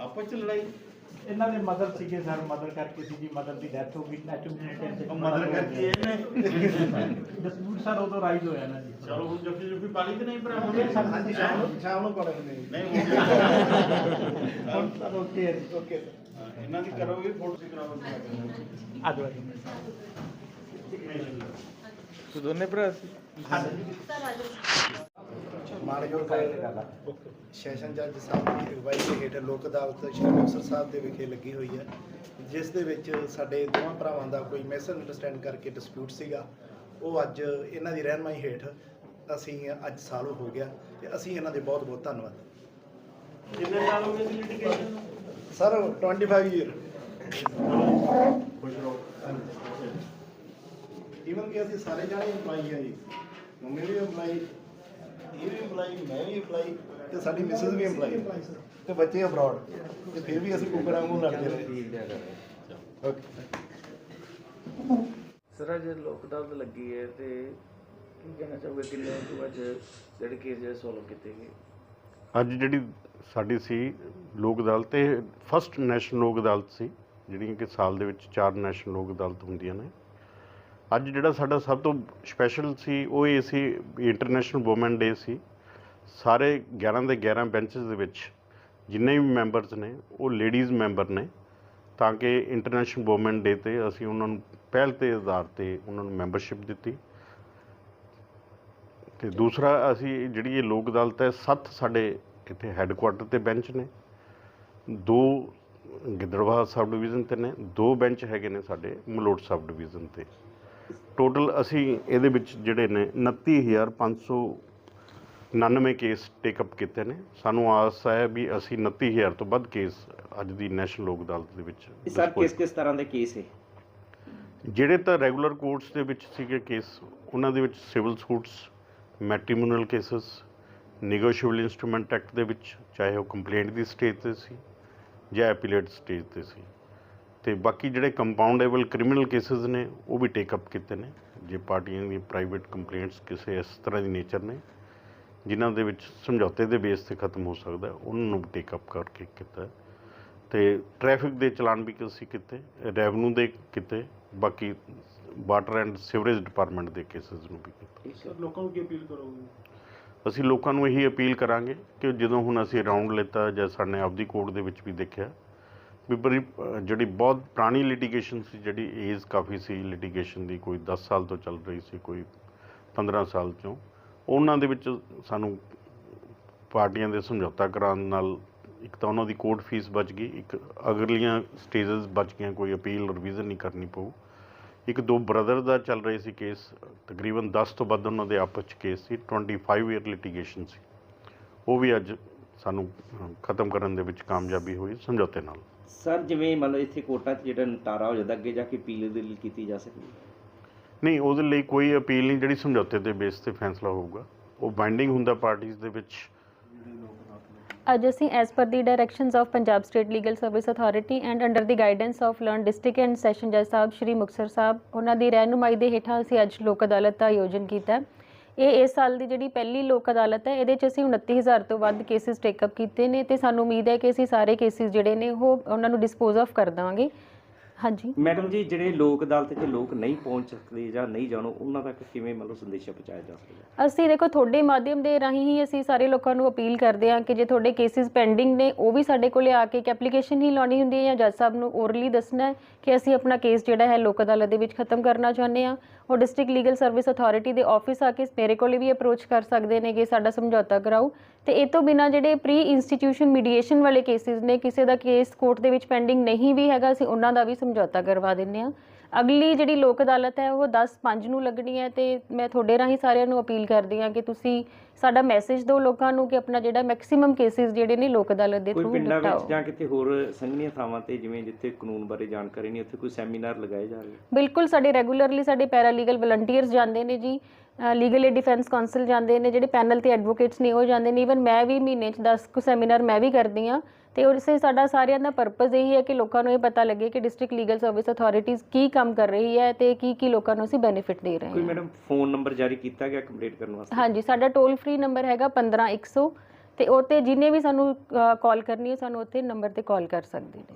ਆਪਸ ਚ ਲੜਾਈ? ਇਹਨਾਂ ਦੇ ਮਦਰ ਸੀਗੇ ਸਰ ਮਦਰ ਕਰਕੇ ਸੀ ਜੀ ਮਦਰ ਦੀ ਡੈਥ ਹੋ ਗਈ ਨੈਚੁਰਲ ਮਦਰ ਕਰਕੇ ਇਹਨੇ। ਡਿਸਪਿਊਟ ਸਰ ਉਦੋਂ ਰਾਈਜ਼ ਹੋਇਆ ਨਾ ਜੀ। ਚਲੋ ਹੁਣ ਜੱਫੀ ਜੁਫੀ ਪਾਲੀ ਤੇ ਨਹੀਂ ਭਰਾ? ਉਹਦੇ ਸਰ ਹਾਂਜੀ ਸ਼ਾਮ ਨੂੰ ਸ਼ਾਮ ਨੂੰ ਪੜ੍ਹੇ ਨੇ ਨਹੀਂ ਹੁਣ ਸਰ ਓਕੇ ਓਕੇ ਹਾਂ, ਇਹਨਾਂ ਦੀ ਕਰੋਗੇ ਫੋਟੋ ਸੀ ਕਰਾਓਗੇ ਆ ਜਾਓ ਤੂੰ ਦੋਨੇ ਭਰਾ ਸੀ? ਮਾਨਯੋਗ ਸੈਸ਼ਨ ਜੱਜ ਸਾਹਿਬ ਦੀ ਅਗਵਾਈ ਦੇ ਹੇਠ ਲੋਕ ਅਦਾਲਤ ਸ਼੍ਰੀ ਮੁਕਤਸਰ ਸਾਹਿਬ ਦੇ ਵਿਖੇ ਲੱਗੀ ਹੋਈ ਹੈ ਜਿਸ ਦੇ ਵਿੱਚ ਸਾਡੇ ਦੋਵਾਂ ਭਰਾਵਾਂ ਦਾ ਕੋਈ ਮਿਸ ਅੰਡਰਸਟੈਂਡ ਕਰਕੇ ਡਿਸਪਿਊਟ ਸੀਗਾ। ਉਹ ਅੱਜ ਇਹਨਾਂ ਦੀ ਰਹਿਨਮਾਈ ਹੇਠ ਅਸੀਂ ਅੱਜ ਸਾਲ ਹੋ ਗਿਆ ਤੇ ਅਸੀਂ ਇਹਨਾਂ ਦੇ ਬਹੁਤ ਬਹੁਤ ਧੰਨਵਾਦ। ਕਿੰਨੇ ਸਾਲ ਹੋ ਗਏ ਸੀ ਲਿਟੀਗੇਸ਼ਨ ਸਰ 25 ਇਅਰ ਖੁਸ਼ ਰਹੋ। ਈਵਨ ਕਿ ਅਸੀਂ ਸਾਰੇ ਜਾਣੇ EMPLOYE ਆ ਜੀ। ਮੰਮੀ ਵੀ EMPLOYE ਇਹ ਵੀ EMPLOYE ਮੈਂ ਵੀ EMPLOYE ਤੇ ਸਾਡੀ ਮਿਸਿਸ ਵੀ EMPLOYE ਤੇ ਬੱਚੇ ਅਬਰੋਡ ਤੇ ਫਿਰ ਵੀ ਅਸੀਂ ਕੁੱਕੜਾਂ ਵਾਂਗੂ ਲੜਦੇ ਰਹੇ। ਓਕੇ ਸਰ ਅੱਜ ਲੋਕ ਅਦਾਲਤ ਲੱਗੀ ਹੈ ਤੇ ਕੀ ਕਹਿਣਾ ਚਾਹੋਗੇ? ਕਿੰਨੇ ਤੋਂ ਅੱਜ ਜਿਹੜੇ ਕੇਸ ਜਿਹੜੇ ਸੋਲਵ ਕੀਤੇ ਗਏ? ਅੱਜ ਜਿਹੜੀ ਸਾਡੀ ਸੀ ਲੋਕ ਅਦਾਲਤ ਇਹ ਫਸਟ ਨੈਸ਼ਨਲ ਲੋਕ ਅਦਾਲਤ ਸੀ ਜਿਹੜੀਆਂ ਕਿ ਸਾਲ ਦੇ ਵਿੱਚ ਚਾਰ ਨੈਸ਼ਨਲ ਲੋਕ ਅਦਾਲਤ ਹੁੰਦੀਆਂ ਨੇ। ਅੱਜ ਜਿਹੜਾ ਸਾਡਾ ਸਭ ਤੋਂ ਸਪੈਸ਼ਲ ਸੀ, ਉਹ ਇਹ ਸੀ ਇੰਟਰਨੈਸ਼ਨਲ ਔਮਨ ਡੇ ਸੀ। ਸਾਰੇ 11 ਦੇ 11 ਬੈਂਚਸ ਦੇ ਵਿੱਚ ਜਿੰਨੇ ਵੀ ਮੈਂਬਰਸ ਨੇ, ਉਹ ਲੇਡੀਜ਼ ਮੈਂਬਰ ਨੇ। ਤਾਂ ਕਿ ਇੰਟਰਨੈਸ਼ਨਲ ਔਮਨ ਡੇ ਤੇ ਅਸੀਂ ਉਹਨਾਂ ਨੂੰ ਪਹਿਲ ਤੇ ਆਧਾਰ ਤੇ ਉਹਨਾਂ ਨੂੰ ਮੈਂਬਰਸ਼ਿਪ ਦਿੱਤੀ। ਤੇ ਦੂਸਰਾ, ਅਸੀਂ ਜਿਹੜੀ ਇਹ ਲੋਕ ਅਦਾਲਤ ਹੈ, ਸੱਤ ਸਾਡੇ ਇੱਥੇ ਹੈੱਡਕੁਆਟਰ ਤੇ ਬੈਂਚ ਨੇ। ਦੋ ਗਿੱਦੜਵਾਹਾ ਸਬ ਡਿਵੀਜ਼ਨ ਤੇ ਨੇ, ਦੋ ਬੈਂਚ ਹੈਗੇ ਨੇ ਸਾਡੇ ਮਲੋਟ ਸਬ ਡਿਵੀਜ਼ਨ ਤੇ। ਟੋਟਲ ਅਸੀਂ ਇਹਦੇ ਵਿੱਚ ਜਿਹੜੇ ਨੇ 29599 ਕੇਸ ਟੇਕ ਅਪ ਕੀਤੇ ਨੇ। ਸਾਨੂੰ ਆਸ ਹੈ ਵੀ ਅਸੀਂ 29000 ਤੋਂ ਵੱਧ ਕੇਸ ਅੱਜ ਦੀ ਨੈਸ਼ਨਲ ਲੋਕ ਅਦਾਲਤ ਦੇ ਵਿੱਚ ਸਰ ਕਿਸ ਕਿਸ ਤਰ੍ਹਾਂ ਦੇ ਕੇਸ ਹੈ ਜਿਹੜੇ ਤਾਂ ਰੈਗੂਲਰ ਕੋਰਟਸ ਦੇ ਵਿੱਚ ਸੀਗੇ ਕੇਸ ਉਹਨਾਂ ਦੇ ਵਿੱਚ civil suits matrimonial cases negotiable instrument act ਦੇ ਵਿੱਚ ਚਾਹੇ ਉਹ ਕੰਪਲੇਂਟ ਦੀ ਸਟੇਜ ਤੇ ਸੀ ਜਾਂ ਐਪੀਲੇਟ ਸਟੇਜ ਤੇ ਸੀ। ਤੇ ਬਾਕੀ ਜਿਹੜੇ ਕੰਪਾਊਂਡੇਬਲ ਕ੍ਰਿਮੀਨਲ ਕੇਸਸ ਨੇ ਉਹ ਵੀ ਟੇਕ ਅਪ ਕੀਤੇ ਨੇ ਜੇ ਪਾਰਟੀਆਂ ਦੀ ਪ੍ਰਾਈਵੇਟ ਕੰਪਲੇਂਟਸ ਕਿਸੇ ਇਸ ਤਰ੍ਹਾਂ ਦੀ ਨੇਚਰ ਨੇ ਜਿਨ੍ਹਾਂ ਦੇ ਵਿੱਚ ਸਮਝੌਤੇ ਦੇ ਬੇਸ ਤੇ ਖਤਮ ਹੋ ਸਕਦਾ ਉਹਨਾਂ ਨੂੰ ਟੇਕ ਅਪ ਕਰਕੇ ਕੀਤਾ। ਤੇ ਟ੍ਰੈਫਿਕ ਦੇ ਚਲਾਨ ਵੀ ਅਸੀਂ ਕੀਤੇ ਰੈਵਨਿਊ ਦੇ ਕੀਤੇ ਬਾਕੀ ਵਾਟਰ ਐਂਡ ਸੀਵਰੇਜ ਡਿਪਾਰਟਮੈਂਟ ਦੇ ਕੇਸਸ ਨੂੰ ਵੀ ਕੀਤਾ ਸਰ ਲੋਕਾਂ ਨੂੰ ਕੀ ਅਪੀਲ ਕਰੋਗੇ ਅਸੀਂ ਲੋਕਾਂ ਨੂੰ ਇਹੀ ਅਪੀਲ ਕਰਾਂਗੇ ਕਿ ਜਦੋਂ ਹੁਣ ਅਸੀਂ ਰਾਉਂਡ ਲਿੱਤਾ ਜਾਂ ਸਾਡੇ ਆਪਦੀ ਕੋਰਟ ਦੇ ਵਿੱਚ ਵੀ ਦੇਖਿਆ ਵੀ ਬੜੀ ਜਿਹੜੀ ਬਹੁਤ ਪੁਰਾਣੀ ਲਿਟੀਗੇਸ਼ਨ ਸੀ, ਜਿਹੜੀ ਏਜ ਕਾਫੀ ਸੀ ਲਿਟੀਗੇਸ਼ਨ ਦੀ ਕੋਈ 10 ਸਾਲ ਤੋਂ ਚੱਲ ਰਹੀ ਸੀ, ਕੋਈ 15 ਸਾਲ ਤੋਂ, ਉਹਨਾਂ ਦੇ ਵਿੱਚ ਸਾਨੂੰ ਪਾਰਟੀਆਂ ਦੇ ਸਮਝੌਤਾ ਕਰਾਉਣ ਨਾਲ ਇੱਕ ਤਾਂ ਉਹਨਾਂ ਦੀ ਕੋਰਟ ਫੀਸ ਬਚ ਗਈ, ਇੱਕ ਅਗਲੀਆਂ ਸਟੇਜਸ ਬਚ ਗਈਆਂ, ਕੋਈ ਅਪੀਲ ਰਿਵੀਜ਼ਨ ਨਹੀਂ ਕਰਨੀ ਪਊ। ਇੱਕ ਦੋ ਬ੍ਰਦਰ ਦਾ ਚੱਲ ਰਹੀ ਸੀ ਕੇਸ ਤਕਰੀਬਨ 10 ਤੋਂ ਵੱਧ ਉਹਨਾਂ ਦੇ ਆਪਸ ਚ ਕੇਸ ਸੀ 25 ਈਅਰ ਲਿਟੀਗੇਸ਼ਨ ਸੀ। ਉਹ ਵੀ ਅੱਜ ਸਾਨੂੰ ਖਤਮ ਕਰਨ ਦੇ ਵਿੱਚ ਕਾਮਯਾਬੀ ਹੋਈ ਸਮਝੌਤੇ ਨਾਲ। ਸਰ ਜਿਵੇਂ ਮੰਨ ਲਓ ਇੱਥੇ ਕੋਰਟਾਂ 'ਚ ਜਿਹੜਾ ਨਿਪਟਾਰਾ ਹੋ ਜਾਂਦਾ ਅੱਗੇ ਜਾ ਕੇ ਅਪੀਲ ਦੇ ਲਈ ਕੀਤੀ ਜਾ ਸਕਦੀ ਹੈ? ਨਹੀਂ ਉਹਦੇ ਲਈ ਕੋਈ ਅਪੀਲ ਨਹੀਂ ਜਿਹੜੀ ਸਮਝੌਤੇ ਦੇ ਬੇਸ ਤੇ ਫੈਸਲਾ ਹੋਊਗਾ। ਉਹ ਬਾਈਂਡਿੰਗ ਹੁੰਦਾ ਪਾਰਟੀਆਂ ਦੇ ਵਿੱਚ। ਅੱਜ ਅਸੀਂ as per the directions of Punjab state legal service authority and under the guidance of learned district and session ਜੱਜ ਸਾਹਿਬ ਸ਼੍ਰੀ ਮੁਕਤਸਰ ਸਾਹਿਬ ਉਹਨਾਂ ਦੀ ਰਹਿਨੁਮਾਈ ਦੇ ਹੇਠਾਂ ਅਸੀਂ ਅੱਜ ਲੋਕ ਅਦਾਲਤ ਦਾ ਆਯੋਜਨ ਕੀਤਾ ਹੈ। ਇਹ ਇਸ ਸਾਲ ਦੀ ਜਿਹੜੀ ਪਹਿਲੀ ਲੋਕ ਅਦਾਲਤ ਹੈ, ਇਹਦੇ 'ਚ ਅਸੀਂ 29000 ਤੋਂ ਵੱਧ ਕੇਸਿਸ ਟੇਕਅਪ ਕੀਤੇ ਨੇ ਤੇ ਸਾਨੂੰ ਉਮੀਦ ਹੈ ਕਿ ਅਸੀਂ ਸਾਰੇ ਕੇਸਿਸ ਜਿਹੜੇ ਨੇ ਉਹ ਉਹਨਾਂ ਨੂੰ ਡਿਸਪੋਜ਼ ਆਫ ਕਰ ਦੇਵਾਂਗੇ। ਹਾਂਜੀ। ਮੈਡਮ ਜੀ ਜਿਹੜੇ ਲੋਕ ਅਦਾਲਤ 'ਚ ਲੋਕ ਨਹੀਂ ਪਹੁੰਚ ਸਕਦੇ ਜਾਂ ਨਹੀਂ ਜਾਣੋ ਉਹਨਾਂ ਤੱਕ ਕਿਵੇਂ ਮੰਨ ਲਓ ਸੰਦੇਸ਼ਾ ਪਹੁੰਚਾਇਆ ਜਾ ਸਕਦਾ ਅਸੀਂ ਦੇਖੋ ਤੁਹਾਡੇ ਮਾਧਿਅਮ ਦੇ ਰਾਹੀਂ ਹੀ ਅਸੀਂ ਸਾਰੇ ਲੋਕਾਂ ਨੂੰ ਅਪੀਲ ਕਰਦੇ ਹਾਂ ਕਿ ਜੇ ਤੁਹਾਡੇ ਕੇਸਿਸ ਪੈਂਡਿੰਗ ਨੇ ਉਹ ਵੀ ਸਾਡੇ ਕੋਲੇ ਆ ਕੇ ਇੱਕ ਐਪਲੀਕੇਸ਼ਨ ਹੀ ਲਾਉਣੀ ਹੁੰਦੀ ਹੈ ਜਾਂ ਜੱਜ ਸਾਹਿਬ ਨੂੰ ਓਰਲੀ ਦੱਸਣਾ ਹੈ ਕਿ ਅਸੀਂ ਆਪਣਾ ਕੇਸ ਜਿਹੜਾ ਹੈ ਲੋਕ ਅਦਾਲਤ ਦੇ ਵਿੱਚ ਖਤਮ ਕਰਨਾ ਚਾਹੁੰਦੇ ਹਾਂ। ਉਹ ਡਿਸਟ੍ਰਿਕਟ ਲੀਗਲ ਸਰਵਿਸ ਅਥਾਰਟੀ ਦੇ ਆਫਿਸ ਆ ਕੇ ਮੇਰੇ ਕੋਲੇ ਵੀ ਅਪਰੋਚ ਕਰ ਸਕਦੇ ਨੇ ਕਿ ਸਾਡਾ ਸਮਝੌਤਾ ਕਰਾਓ। ਤੇ ਇਹ ਤੋਂ ਬਿਨਾ ਜਿਹੜੇ ਪ੍ਰੀ ਇੰਸਟੀਟਿਊਸ਼ਨ ਮੀਡੀਏਸ਼ਨ ਵਾਲੇ ਕੇਸਿਸ ਨੇ, ਕਿਸੇ ਦਾ ਕੇਸ ਕੋਰਟ ਦੇ ਵਿੱਚ ਪੈਂਡਿੰਗ ਨਹੀਂ ਵੀ ਹੈਗਾ, ਅਸੀਂ ਉਹਨਾਂ ਦਾ ਵੀ ਸਮਝੌਤਾ ਕਰਵਾ ਦਿੰਨੇ ਆ ਅਗਲੀ ਜਿਹੜੀ ਲੋਕ ਅਦਾਲਤ ਹੈ ਉਹ 10/5 ਨੂੰ ਲੱਗਣੀ ਹੈ ਤੇ ਮੈਂ ਤੁਹਾਡੇ ਰਾਹੀਂ ਸਾਰਿਆਂ ਨੂੰ ਅਪੀਲ ਕਰਦੀ ਹਾਂ ਕਿ ਤੁਸੀਂ ਸਾਡਾ ਮੈਸੇਜ ਦਿਓ ਲੋਕਾਂ ਨੂੰ ਕਿ ਆਪਣਾ ਜਿਹੜਾ ਮੈਕਸਿਮਮ ਕੇਸਿਸ ਜਿਹੜੇ ਨੇ ਲੋਕ ਅਦਾਲਤ ਦੇ ਕੋਈ ਥਰੂ ਪਿੰਡਾਂ ਨਿਪਟਾਓ ਵਿੱਚ ਜਾਂ ਕਿਤੇ ਹੋਰ ਸੰਘਣੀਆਂ ਥਾਵਾਂ ਤੇ ਜਿਵੇਂ ਜਿੱਥੇ ਕਾਨੂੰਨ ਬਾਰੇ ਜਾਣਕਾਰੀ ਨਹੀਂ ਉੱਥੇ ਕੋਈ ਸੈਮੀਨਾਰ ਲਗਾਏ ਜਾ ਰਹੇ ਬਿਲਕੁਲ ਸਾਡੇ ਰੈਗੂਲਰਲੀ ਸਾਡੇ ਪੈਰਾਲੀਗਲ ਵਲੰਟੀਅਰਸ ਜਾਂਦੇ ਨੇ ਜੀ ਲੀਗਲ ਏਡ ਡਿਫੈਂਸ ਕਾਉਂਸਲ ਜਾਂਦੇ ਨੇ ਜਿਹੜੇ ਪੈਨਲ ਤੇ ਐਡਵੋਕੇਟਸ ਨੇ ਉਹ ਜਾਂਦੇ ਨੇ। ਈਵਨ ਮੈਂ ਵੀ ਮਹੀਨੇ 'ਚ 10 ਕੁ ਸੈਮੀਨਾਰ ਮੈਂ ਵੀ ਕਰਦੀ ਆ ਤੇ ਉਸੇ ਸਾਡਾ ਸਾਰਿਆਂ ਦਾ ਪਰਪਸ ਇਹੀ ਹੈ ਕਿ ਲੋਕਾਂ ਨੂੰ ਇਹ ਪਤਾ ਲੱਗੇ ਕਿ ਡਿਸਟ੍ਰਿਕਟ ਲੀਗਲ ਸਰਵਿਸ ਅਥਾਰਟੀਜ਼ ਕੀ ਕੰਮ ਕਰ ਰਹੀ ਹੈ ਤੇ ਕੀ ਕੀ ਲੋਕਾਂ ਨੂੰ ਅਸੀਂ ਬੈਨੀਫਿਟ ਦੇ ਰਹੇ ਕੋਈ ਹਾਂ। ਮੈਡਮ ਫੋਨ ਨੰਬਰ ਜਾਰੀ ਕੀਤਾ ਗਿਆ ਕੰਪਲੀਟ ਕਰਨ ਵਾਸਤੇ? ਹਾਂਜੀ ਸਾਡਾ ਟੋਲ ਫ੍ਰੀ ਨੰਬਰ ਹੈਗਾ 15100 ਤੇ ਉਹ ਤੇ ਜਿਹਨੇ ਵੀ ਸਾਨੂੰ ਕਾਲ ਕਰਨੀ ਹੈ ਸਾਨੂੰ ਉੱਥੇ ਨੰਬਰ ਤੇ ਕਾਲ ਕਰ ਸਕਦੇ ਨੇ।